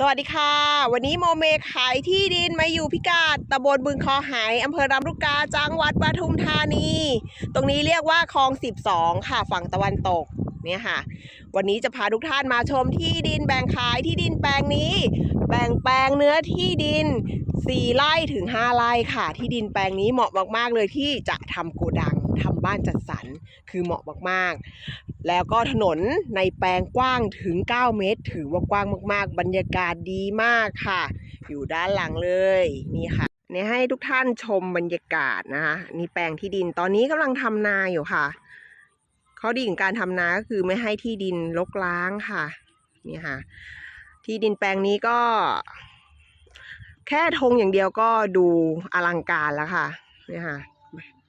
สวัสดีค่ะ วันนี้โมเมขายที่ดินมาอยู่พิกัดตำบลบึงคอหายอำเภอรำลูกกาจังหวัดปทุมธานี ตรงนี้เรียกว่าคลอง 12 ค่ะฝั่งตะวันตกเนี่ยค่ะ วันนี้จะพาทุกท่านมาชมที่ดินแบ่งขายที่ดินแปลงนี้ แบ่งแปลงเนื้อที่ดิน 4ไร่ถึง 5ไร่ค่ะ ที่ดินแปลงนี้เหมาะมากๆเลยที่จะทำโกดัง ทำบ้านจัดสรรคือเหมาะมากๆ แล้วก็ถนนในแปลงกว้างถึง 9 เมตร ถือว่ากว้างมากๆ บรรยากาศดีมากค่ะ อยู่ด้านหลังเลยนี่ค่ะเนี่ยให้ทุกท่านชมบรรยากาศนะคะนี่แปลงที่ดินตอนนี้กำลังทำนาอยู่ค่ะข้อดีของการทำนาก็คือไม่ให้ที่ดินรกร้างค่ะนี่ค่ะ ที่ดินแปลงนี้ก็ แค่ธงอย่างเดียวก็ดูอลังการแล้วค่ะนี่ค่ะ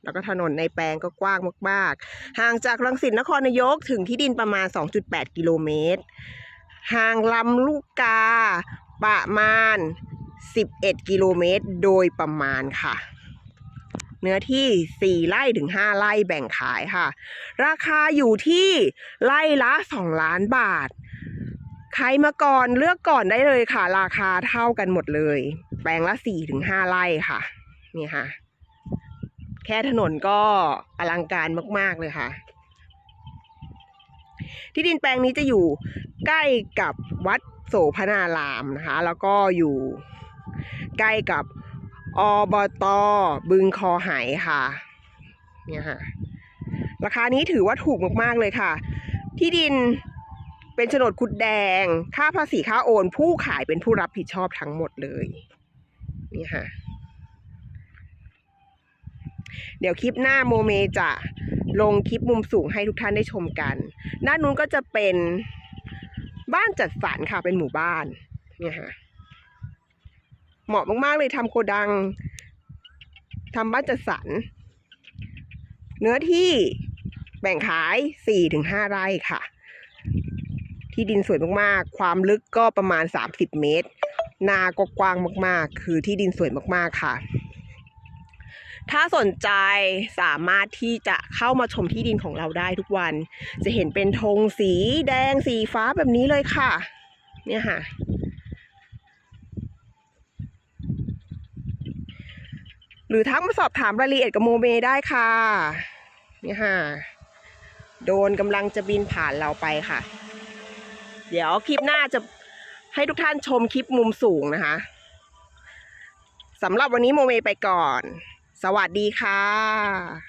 แล้วก็ถนนในแปลงก็กว้างมากๆ ห่างจากรังสิตนครนายกถึงที่ดินประมาณ 2.8 กิโลเมตร ห่างลำลูกกาประมาณ 11 กิโลเมตรโดยประมาณค่ะ เนื้อที่ 4 ไร่ถึง 5 ไร่แบ่งขายค่ะ ราคาอยู่ที่ไร่ละ 2 ล้านบาท ใครมาก่อนเลือกก่อนได้เลยค่ะ ราคาเท่ากันหมดเลย แปลงละ4ถึง5ไร่ค่ะ นี่ค่ะ แค่ถนนก็อลังการมาก ๆ เลยค่ะ ที่ดินแปลงนี้จะอยู่ใกล้กับวัดโสพนารามนะคะ แล้วก็อยู่ใกล้กับอบตบึงคอไหายค่ะเนี่ยค่ะ ราคานี้ถือว่าถูกมากๆเลยค่ะ ที่ดินเป็นโฉนดคุดแดง ค่าภาษีค่าโอน ผู้ขายเป็นผู้รับผิดชอบทั้งหมดเลย นี่ค่ะ เดี๋ยวคลิปหน้าโมเมจะลงคลิปมุมสูงให้ทุกท่านได้ชมกัน ด้านนู้นก็จะเป็นบ้านจัดสรรค่ะเป็นหมู่บ้านเนี่ยค่ะเหมาะมาก ๆ เลยทำโกดังทำบ้านจัดสรรเนื้อที่แบ่งขายสี่ถึงห้าไร่ค่ะ ที่ดินสวยมากๆ ความลึกก็ประมาณ30เมตร นาก็กว้างมากๆ คือที่ดินสวยมากๆค่ะ ถ้าสนใจสามารถที่จะเข้ามาชมที่ดินของเราได้ทุกวัน จะเห็นเป็นธงสีแดงสีฟ้าแบบนี้เลยค่ะ เนี่ยค่ะ หรือทักมาสอบถามรายละเอียดกับโมเมได้ค่ะ เนี่ยค่ะ โดนกำลังจะบินผ่านเราไปค่ะ เดี๋ยวคลิปหน้าจะให้ทุกท่านชมคลิปมุมสูงนะคะสำหรับวันนี้โมเมไปก่อน สวัสดีค่ะ